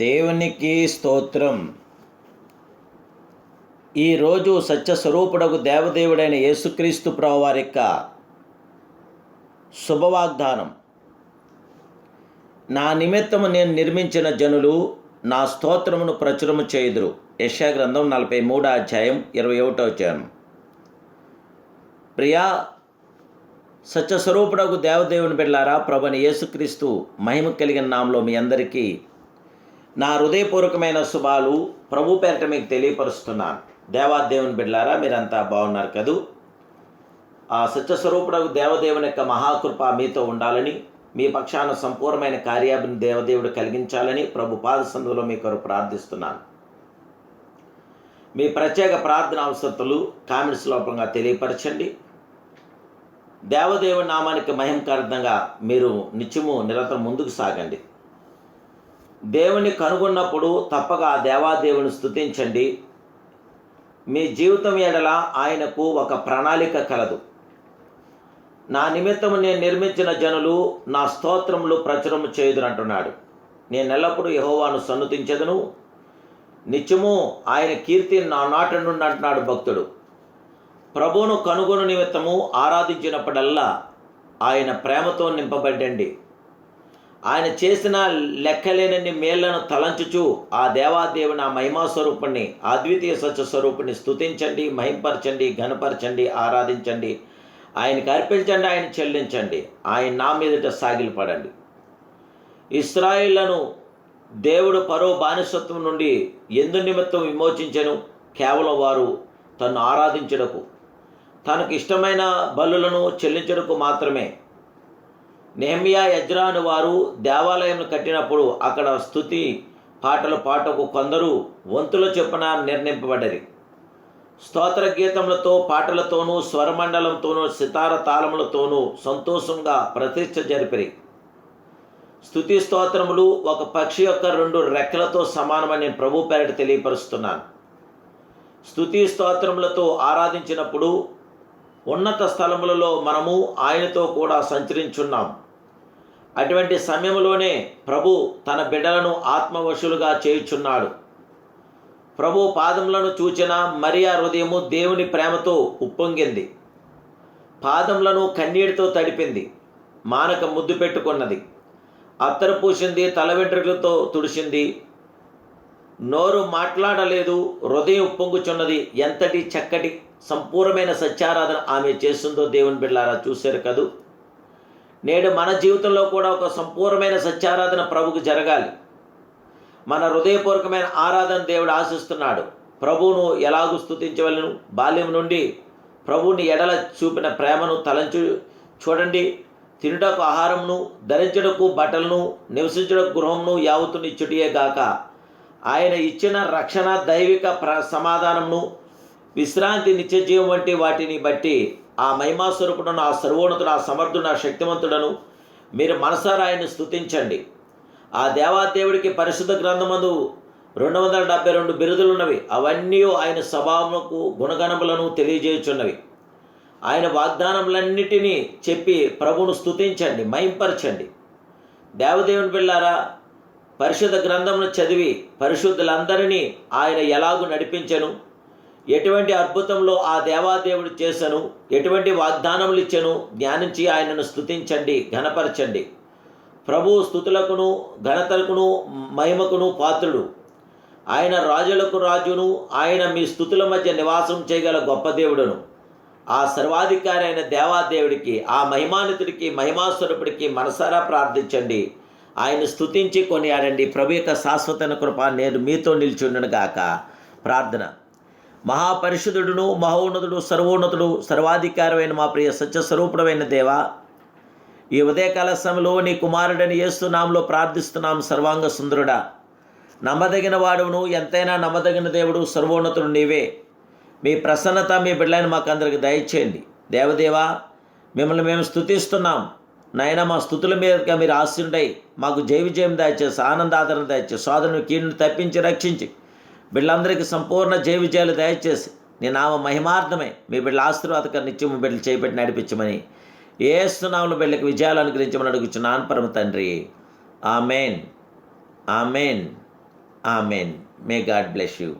దేవునికి స్తోత్రం. ఈరోజు సత్యస్వరూపుడకు దేవదేవుడైన యేసుక్రీస్తు ప్రభు వారి యొక్క శుభవాగ్దానం. నా నిమిత్తము నేను నిర్మించిన జనులు నా స్తోత్రమును ప్రచురము చేయుదురు. యశాగ్రంథం నలభై మూడో అధ్యాయం ఇరవై ఒకటో అధ్యాయం ప్రియా సత్యస్వరూపుడకు దేవదేవుని బిడ్డారా ప్రభుని యేసుక్రీస్తు మహిమ కలిగిన నామలో మీ అందరికీ నా హృదయపూర్వకమైన శుభాలు ప్రభు పేరట మీకు తెలియపరుస్తున్నాను. దేవాదేవుని బిడ్లారా మీరంతా బాగున్నారు కదూ? ఆ సత్యస్వరూపుడు దేవదేవుని యొక్క మహాకృప మీతో ఉండాలని మీ పక్షాన సంపూర్ణమైన కార్యాభిని దేవదేవుడు కలిగించాలని ప్రభు పాద సందులో మీ కొరకు ప్రార్థిస్తున్నాను. మీ ప్రత్యేక ప్రార్థన అవసరతలు కామెంట్స్ లోపంగా తెలియపరచండి. దేవదేవుని నామానికి మహిమకార్థంగా మీరు నిత్యము నిరంతరం ముందుకు సాగండి. దేవుని కనుగొన్నప్పుడు తప్పక ఆ దేవాదేవుని స్థుతించండి మీ జీవితం ఎడల ఆయనకు ఒక ప్రణాళిక కలదు. నా నిమిత్తము నేను నిర్మించిన జనులు నా స్తోత్రములు ప్రచురము చేయుదురు అంటున్నాడు. నేను ఎల్లప్పుడూ యహోవాను సన్నుతించదును. నిత్యము ఆయన కీర్తి నా నాట నుండి అంటున్నాడు భక్తుడు. ప్రభువును కనుగొను నిమిత్తము ఆరాధించినప్పుడల్లా ఆయన ప్రేమతో నింపబడ్డండి ఆయన చేసిన లెక్కలేనన్ని మేళ్ళను తలంచుచు ఆ దేవాదేవుని ఆ మహిమా స్వరూపుణ్ణి అద్వితీయ సత్య స్వరూపుణ్ణి స్థుతించండి మహింపరచండి ఘనపరచండి ఆరాధించండి. ఆయనకి అర్పించండి ఆయన చెల్లించండి. ఆయన నా మీదట సాగిలపడండి. ఇస్రాయిళ్ళను దేవుడు పరో బానిసత్వం నుండి ఎందు నిమిత్తం విమోచించను? కేవలం వారు తను ఆరాధించుటకు తనకు ఇష్టమైన బలులను చెల్లించుటకు మాత్రమే. నేమియా యజ్రాను వారు దేవాలయం కట్టినప్పుడు అక్కడ స్థుతి పాటలు పాటకు కొందరు వంతుల చొప్పున నిర్ణయింపబడ్డది. స్తోత్ర గీతములతో పాటలతోనూ స్వరమండలంతోనూ సితార తాళములతోనూ సంతోషంగా ప్రతిష్ట జరిపిరి. స్థుతి స్తోత్రములు ఒక పక్షి యొక్క రెండు రెక్కలతో సమానమని నేను ప్రభు పేరట తెలియపరుస్తున్నాను. స్థుతి స్తోత్రములతో ఆరాధించినప్పుడు ఉన్నత స్థలములలో మనము ఆయనతో కూడా సంచరించున్నాం. అటువంటి సమయంలోనే ప్రభు తన బిడ్డలను ఆత్మవశులుగా చేయుచున్నాడు. ప్రభు పాదములను చూచిన మరియా హృదయము దేవుని ప్రేమతో ఉప్పొంగింది. పాదములను కన్నీటితో తడిపింది. మానక ముద్దు పెట్టుకున్నది. అత్తరు పూసింది తల వెంట్రుకలతో తుడిసింది నోరు మాట్లాడలేదు హృదయం ఉప్పొంగుచున్నది. ఎంతటి చక్కటి సంపూర్ణమైన సత్యారాధన ఆమె చేస్తుందో దేవుని బిడ్డలారా చూశారు కదూ? నేడు మన జీవితంలో కూడా ఒక సంపూర్ణమైన సత్యారాధన ప్రభుకు జరగాలి. మన హృదయపూర్వకమైన ఆరాధన దేవుడు ఆశిస్తున్నాడు. ప్రభువును ఎలాగూ స్థుతించవలను? బాల్యం నుండి ప్రభువుని ఎడల చూపిన ప్రేమను తలంచు చూడండి. తినుటకు ఆహారంను ధరించుటకు బట్టలను నివసించుటకు గృహంను యావతునిచ్చుటియే గాక. ఆయన ఇచ్చిన రక్షణ దైవిక ప్ర సమాధానమును విశ్రాంతి నిత్యజీవం వంటి వాటిని బట్టి ఆ మహిమాస్వరూపుడును ఆ సర్వోన్నతుడు ఆ సమర్థుడు ఆ శక్తివంతుడను మీరు మనసారా ఆయన్ని స్థుతించండి ఆ దేవాదేవుడికి పరిశుద్ధ గ్రంథమందు రెండు వందల డెబ్బై రెండు బిరుదులున్నవి అవన్నీ ఆయన స్వభావములకు గుణగణములను తెలియజేయుచున్నవి. ఆయన వాగ్దానములన్నిటినీ చెప్పి ప్రభును స్తుతించండి మయంపరచండి దేవదేవుని పిల్లారా పరిశుద్ధ గ్రంథమును చదివి పరిశుద్ధులందరినీ ఆయన ఎలాగూ నడిపించను? ఎటువంటి అద్భుతంలో ఆ దేవాదేవుడు చేశను ఎటువంటి వాగ్దానములు ఇచ్చెను ధ్యానించి ఆయనను స్థుతించండి ఘనపరచండి. ప్రభు స్థుతులకును ఘనతలకును మహిమకును పాత్రుడు. ఆయన రాజులకు రాజును ఆయన మీ స్థుతుల మధ్య నివాసం చేయగల గొప్ప దేవుడును. ఆ సర్వాధికారి అయిన దేవాదేవుడికి ఆ మహిమానితుడికి మహిమాస్వరూపుడికి మనసారా ప్రార్థించండి. ఆయన స్థుతించి కొనియాడండి. ప్రభు యొక్క శాశ్వతన కృప నేను మీతో నిల్చుండను గాక. ప్రార్థన. మహాపరిశుద్ధుడును మహోన్నతుడు సర్వోన్నతుడు సర్వాధికారమైన మా ప్రియ సత్యస్వరూపుడమైన దేవ ఈ ఉదయకాల సమయంలో నీ కుమారుడని నామంలో ప్రార్థిస్తున్నాం సర్వాంగ సుందరుడా. నమ్మదగిన వాడును ఎంతైనా నమ్మదగిన దేవుడు సర్వోన్నతుడు నీవే. మీ ప్రసన్నత మీ బిడ్డలను మాకు అందరికి దయచేయండి. దేవదేవా మిమ్మల్ని మేము స్థుతిస్తున్నాం నాయన మా స్థుతుల మీదగా మీరు ఆశుండై మాకు జయ విజయం దయచేసి ఆనందాదరణ దయచేసి సోదరుని కీడును తప్పించి రక్షించి బిడ్డలందరికీ సంపూర్ణ జయ విజయాలు దయచేసి నీ నామ మహిమార్థమే మీ బిడ్డల ఆశీర్వాదక నిత్యం మీ బిడ్డలు చేపెట్టి నడిపించమని ఏస్తున్నాములు బిడ్డలకు విజయాలు అనుగ్రహించమని అడుగుచున్నాను పరమ తండ్రి. Amen. Amen. Amen. May God bless you